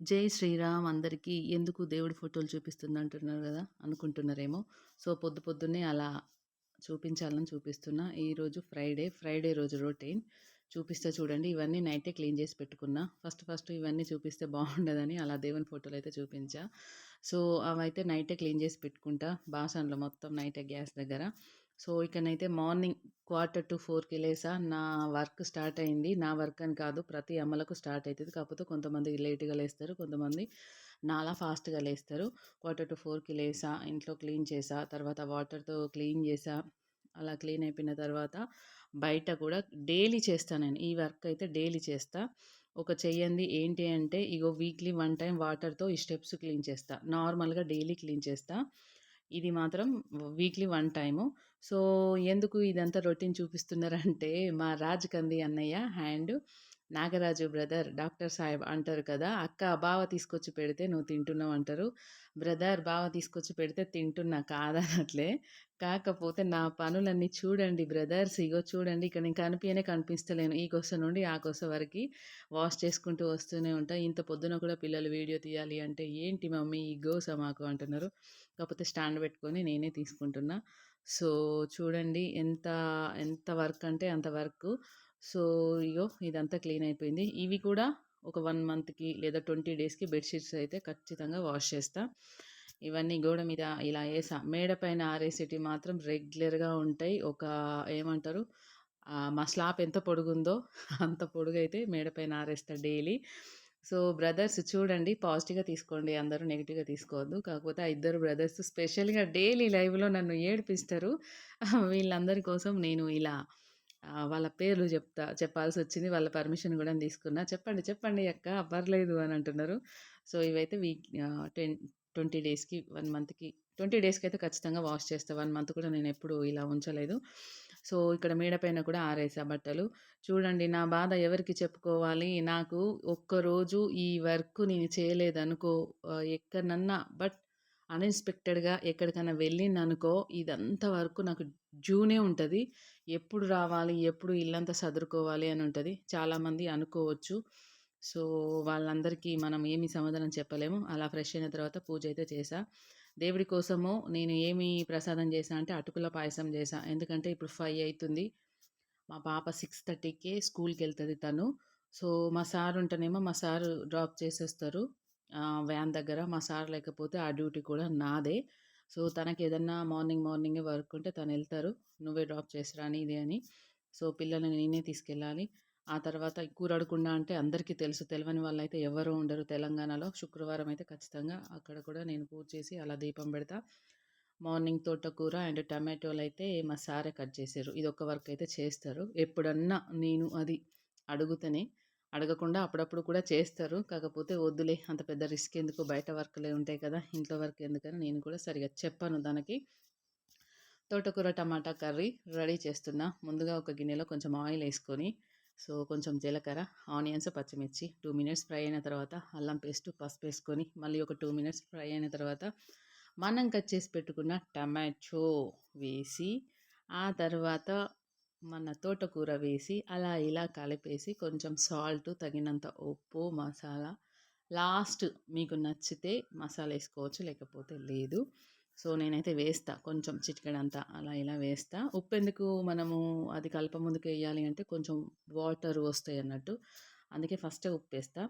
జై శ్రీరామ్ అందరికీ ఎందుకు దేవుడి ఫోటోలు చూపిస్తుంది అంటున్నారు కదా అనుకుంటున్నారేమో. సో పొద్దు పొద్దున్నే అలా చూపించాలని చూపిస్తున్నా. ఈరోజు ఫ్రైడే ఫ్రైడే రోజు రొటీన్. చూపిస్తే చూడండి. ఇవన్నీ నైటే క్లీన్ చేసి పెట్టుకున్నా. ఫస్ట్ ఫస్ట్ ఇవన్నీ చూపిస్తే బాగుండదని అలా దేవుని ఫోటోలు అయితే చూపించా. సో అవైతే నైటే క్లీన్ చేసి పెట్టుకుంటా. బాసన్లు మొత్తం నైటే గ్యాస్ దగ్గర. సో ఇకనైతే మార్నింగ్ క్వార్టర్ టు ఫోర్కి లేసా. నా వర్క్ స్టార్ట్ అయింది. నా వర్క్ అని కాదు ప్రతి అమ్మలకు స్టార్ట్ అవుతుంది కాకపోతే కొంతమంది లేట్గా లేస్తారు కొంతమంది నాలా ఫాస్ట్గా లేస్తారు. క్వార్టర్ టు ఫోర్కి లేసా ఇంట్లో క్లీన్ చేసా తర్వాత వాటర్తో క్లీన్ చేసా అలా క్లీన్ అయిపోయిన తర్వాత బయట కూడా డైలీ చేస్తాను నేను. ఈ వర్క్ అయితే డైలీ చేస్తా. ఒక చెయ్యంది ఏంటి అంటే ఇగో వీక్లీ వన్ టైం వాటర్తో ఈ స్టెప్స్ క్లీన్ చేస్తా. నార్మల్గా డైలీ క్లీన్ చేస్తా. ఇది మాత్రం వీక్లీ వన్ టైము. సో ఎందుకు ఇదంతా రొటీన్ చూపిస్తున్నారంటే మా రాజ్ కంది అన్నయ్య హ్యాండ్ నాగరాజు బ్రదర్ డాక్టర్ సాహెబ్ అంటారు కదా అక్క బావ తీసుకొచ్చి పెడితే నువ్వు తింటున్నావు అంటారు. బ్రదర్ బావ తీసుకొచ్చి పెడితే తింటున్నా కాదనట్లే కాకపోతే నా పనులన్నీ చూడండి బ్రదర్స్ ఇగో చూడండి ఇక్కడ నేను కనిపించనే కనిపిస్తలేను. ఈ కొస నుండి ఆ కొస వరకు వాష్ చేసుకుంటూ వస్తూనే ఉంటా. ఇంత పొద్దున కూడా పిల్లలు వీడియో తీయాలి అంటే ఏంటి మమ్మీ ఈ గోస మాకు అంటున్నారు. కాకపోతే స్టాండ్ పెట్టుకొని నేనే తీసుకుంటున్నా. సో చూడండి ఎంత ఎంత వర్క్ అంటే అంత వర్క్. సో ఇగో ఇదంతా క్లీన్ అయిపోయింది. ఇవి కూడా ఒక వన్ మంత్కి లేదా ట్వంటీ డేస్కి బెడ్షీట్స్ అయితే ఖచ్చితంగా వాష్ చేస్తా. ఇవన్నీ గోడ మీద ఇలా వేసా మేడ పైన ఆరేసేటివి మాత్రం రెగ్యులర్గా ఉంటాయి. ఒక ఏమంటారు? మా స్లాప్ ఎంత పొడుగుందో అంత పొడుగు అయితే మేడ పైన ఆరేస్తా డైలీ. సో బ్రదర్స్ చూడండి పాజిటివ్గా తీసుకోండి. అందరూ నెగిటివ్గా తీసుకోవద్దు. కాకపోతే ఆ ఇద్దరు బ్రదర్స్ స్పెషల్గా డైలీ లైవ్లో నన్ను ఏడిపిస్తారు. వీళ్ళందరి కోసం నేను ఇలా వాళ్ళ పేర్లు చెప్తా చెప్పాల్సి వచ్చింది వాళ్ళ పర్మిషన్ కూడా తీసుకున్నా. చెప్పండి చెప్పండి అక్క అవ్వర్లేదు అని అంటున్నారు. సో ఇవైతే వీక్ ట్వంటీ ట్వంటీ డేస్కి వన్ మంత్కి ట్వంటీ డేస్కి అయితే ఖచ్చితంగా వాష్ చేస్తా. వన్ మంత్ కూడా నేను ఎప్పుడు ఇలా ఉంచలేదు. సో ఇక్కడ మేడ పైన కూడా ఆరేసా బట్టలు. చూడండి నా బాధ ఎవరికి చెప్పుకోవాలి? నాకు ఒక్కరోజు ఈ వర్క్ నేను చేయలేదనుకో ఎక్కడనన్నా బట్ అన్ఎక్స్పెక్టెడ్గా ఎక్కడికైనా వెళ్ళిందనుకో ఇదంతా వరకు నాకు జూనే ఉంటుంది. ఎప్పుడు రావాలి ఎప్పుడు ఇల్లంతా సదురుకోవాలి అని ఉంటుంది. చాలామంది అనుకోవచ్చు. సో వాళ్ళందరికీ మనం ఏమి సమాధానం చెప్పలేము. అలా ఫ్రెష్ అయిన తర్వాత పూజ అయితే చేసా దేవుడి కోసము నేను ఏమి ప్రసాదం చేసా అంటే అటుకుల పాయసం చేశా. ఎందుకంటే ఇప్పుడు ఫైవ్ అవుతుంది మా పాప సిక్స్ థర్టీకే స్కూల్కి వెళ్తుంది తను. సో మా సార్ ఉంటేనేమో మా సార్ డ్రాప్ చేసేస్తారు. వ్యాన్ దగ్గర మా సార్ లేకపోతే ఆ డ్యూటీ కూడా నాదే. సో తనకి ఏదన్నా మార్నింగ్ మార్నింగే వర్క్ ఉంటే తను వెళ్తారు. నువ్వే డ్రాప్ చేసిరా అని ఇది అని. సో పిల్లల్ని నేనే తీసుకెళ్ళాలి. ఆ తర్వాత కూరడకుండా అంటే అందరికీ తెలుసు. తెలియని వాళ్ళు అయితే ఎవరు ఉండరు తెలంగాణలో. శుక్రవారం అయితే ఖచ్చితంగా అక్కడ కూడా నేను పూజ చేసి అలా దీపం పెడతా. మార్నింగ్ తోటకూర అండ్ టమాటోలు అయితే మా సారే కట్ చేశారు. ఇది ఒక వర్క్ అయితే చేస్తారు. ఎప్పుడన్నా నేను అది అడుగుతనే అడగకుండా అప్పుడప్పుడు కూడా చేస్తారు. కాకపోతే వద్దులే అంత పెద్ద రిస్క్ ఎందుకు బయట వర్క్లే ఉంటాయి కదా ఇంట్లో వర్క్ ఎందుకని నేను కూడా సరిగా చెప్పాను దానికి. తోటకూర టమాటా కర్రీ రెడీ చేస్తున్నా. ముందుగా ఒక గిన్నెలో కొంచెం ఆయిల్ వేసుకొని సో కొంచెం జీలకర్ర ఆనియన్స్ పచ్చిమిర్చి టూ మినిట్స్ ఫ్రై అయిన తర్వాత అల్లం పేస్ట్ పసుపు వేసుకొని మళ్ళీ ఒక టూ మినిట్స్ ఫ్రై అయిన తర్వాత మనం కట్ చేసి పెట్టుకున్న టమాటో వేసి ఆ తర్వాత మన తోటకూర వేసి అలా ఇలా కలిపేసి కొంచెం సాల్ట్ తగినంత ఉప్పు మసాలా. లాస్ట్ మీకు నచ్చితే మసాలా వేసుకోవచ్చు లేకపోతే లేదు. సో నేనైతే వేస్తా. కొంచెం చిటికెడంతా అలా ఇలా వేస్తా. ఉప్పు ఎందుకు మనము అది కలప ముందుకు వేయాలి అంటే కొంచెం వాటర్ వస్తాయి అన్నట్టు. అందుకే ఫస్ట్ ఉప్పు వేస్తా.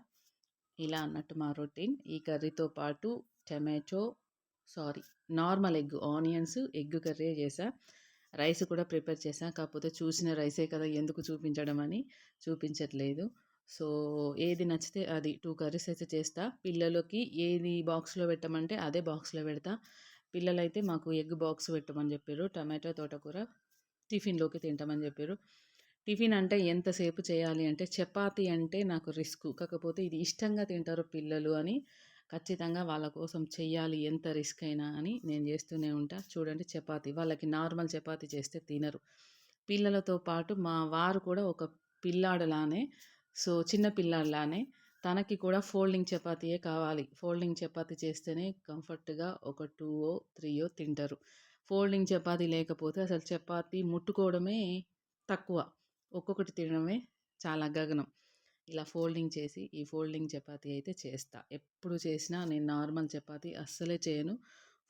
ఇలా అన్నట్టు మా రొటీన్. ఈ కర్రీతో పాటు tomato sorry normal egg onions egg curry చేసా. రైస్ కూడా ప్రిపేర్ చేసా కాకపోతే చూసిన రైసే కదా ఎందుకు చూపించడం అని చూపించట్లేదు. సో ఏది నచ్చితే అది టూ కర్రీస్ అయితే చేస్తా. పిల్లలకి ఏది బాక్స్లో పెట్టమంటే అదే బాక్స్లో పెడతా. పిల్లలైతే మాకు ఎగ్ బాక్స్ పెట్టమని చెప్పారు టమాటో తోటకూర టిఫిన్లోకి తింటామని చెప్పారు టిఫిన్ అంటే ఎంతసేపు చేయాలి అంటే చపాతి అంటే నాకు రిస్క్. కాకపోతే ఇది ఇష్టంగా తింటారు పిల్లలు అని ఖచ్చితంగా వాళ్ళ కోసం చెయ్యాలి ఎంత రిస్క్ అయినా అని నేను చేస్తూనే ఉంటా. చూడండి చపాతి వాళ్ళకి నార్మల్ చపాతి చేస్తే తినరు. పిల్లలతో పాటు మా వారు కూడా ఒక పిల్లాడలానే సో చిన్న పిల్లాడులానే తనకి కూడా ఫోల్డింగ్ చపాతీయే కావాలి. ఫోల్డింగ్ చపాతీ చేస్తేనే కంఫర్ట్గా ఒక టూఓ త్రీయో తింటారు. ఫోల్డింగ్ చపాతీ లేకపోతే అసలు చపాతీ ముట్టుకోవడమే తక్కువ. ఒక్కొక్కటి తినడమే చాలా గగనం. ఇలా ఫోల్డింగ్ చేసి ఈ ఫోల్డింగ్ చపాతీ అయితే చేస్తా. ఎప్పుడు చేసినా నేను నార్మల్ చపాతీ అస్సలే చేయను.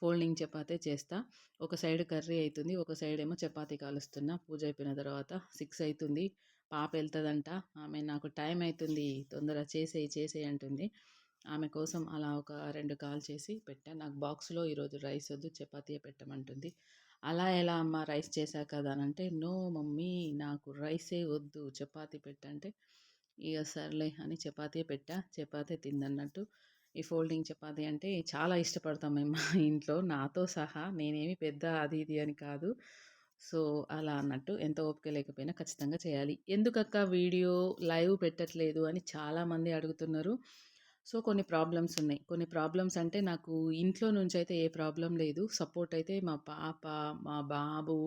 ఫోల్డింగ్ చపాతే చేస్తా. ఒక సైడ్ కర్రీ అవుతుంది ఒక సైడ్ ఏమో చపాతీ కాలుస్తున్నా. పూజ అయిపోయిన తర్వాత సిక్స్ అవుతుంది పాప వెళ్తుందంట. ఆమె నాకు టైం అవుతుంది తొందర చేసేయి చేసేయి అంటుంది. ఆమె కోసం అలా ఒక రెండు కాల్ చేసి పెట్టాను నాకు బాక్స్లో ఈరోజు రైస్ వద్దు చపాతీయే పెట్టమంటుంది. అలా ఎలా అమ్మ రైస్ చేశా కదా అని అంటే నో మమ్మీ నాకు రైసే వద్దు చపాతీ పెట్టంటే ఇక సర్లే అని చపాతీ పెట్టా. చపాతీ తిందన్నట్టు. ఈ ఫోల్డింగ్ చపాతీ అంటే చాలా ఇష్టపడతాం మేము మా ఇంట్లో. నాతో సహా నేనేమి పెద్ద అది ఇది అని కాదు. సో అలా అన్నట్టు ఎంత ఓపిక లేకపోయినా ఖచ్చితంగా చేయాలి. ఎందుకక్క వీడియో లైవ్ పెట్టట్లేదు అని చాలామంది అడుగుతున్నారు. సో కొన్ని ప్రాబ్లమ్స్ ఉన్నాయి. కొన్ని ప్రాబ్లమ్స్ అంటే నాకు ఇంట్లో నుంచి అయితే ఏ ప్రాబ్లం లేదు. సపోర్ట్ అయితే మా పాప మా బాబు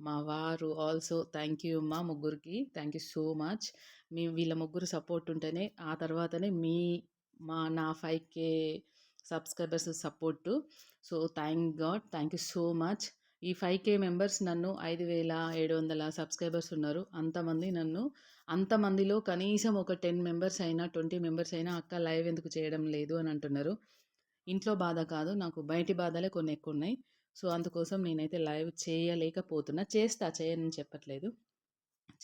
మా వారు ఆల్సో థ్యాంక్ యూ అమ్మా ముగ్గురికి థ్యాంక్ యూ సో మచ్. మీ వీళ్ళ ముగ్గురు సపోర్ట్ ఉంటేనే ఆ తర్వాతనే మీ మా నా five K subscribers support. So thank god thank you so much. ఈ ఫైవ్ కే మెంబర్స్ నన్ను ఐదు వేల ఏడు వందల సబ్స్క్రైబర్స్ ఉన్నారు. అంతమంది నన్ను అంతమందిలో కనీసం ఒక టెన్ మెంబర్స్ అయినా ట్వంటీ మెంబర్స్ అయినా అక్క లైవ్ ఎందుకు చేయడం లేదు అని అంటున్నారు. ఇంట్లో బాధ కాదు నాకు బయటి బాధలే కొన్ని ఎక్కువ ఉన్నాయి. సో అందుకోసం నేనైతే లైవ్ చేయలేకపోతున్నా. చేస్తా చేయనని చెప్పట్లేదు.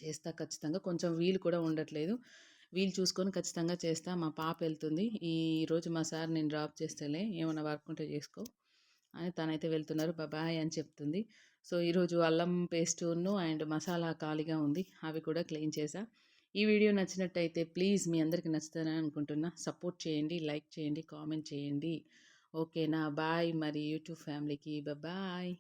చేస్తా ఖచ్చితంగా. కొంచెం వీలు కూడా ఉండట్లేదు. వీలు చూసుకొని ఖచ్చితంగా చేస్తా. మా పాప వెళ్తుంది. ఈరోజు మా సార్ నేను డ్రాప్ చేస్తేలే ఏమైనా వర్క్ ఉంటే చేసుకో. అని తనైతే వెళ్తున్నారు. బాబాయ్ అని చెప్తుంది. సో ఈరోజు అల్లం పేస్టును అండ్ మసాలా ఖాళీగా ఉంది. అవి కూడా క్లీన్ చేసా. ఈ వీడియో నచ్చినట్టయితే ప్లీజ్ మీ అందరికీ నచ్చుతానని అనుకుంటున్నా. సపోర్ట్ చేయండి లైక్ చేయండి కామెంట్ చేయండి. ఓకేనా బాయ్ మరి యూట్యూబ్ ఫ్యామిలీకి. బాయ్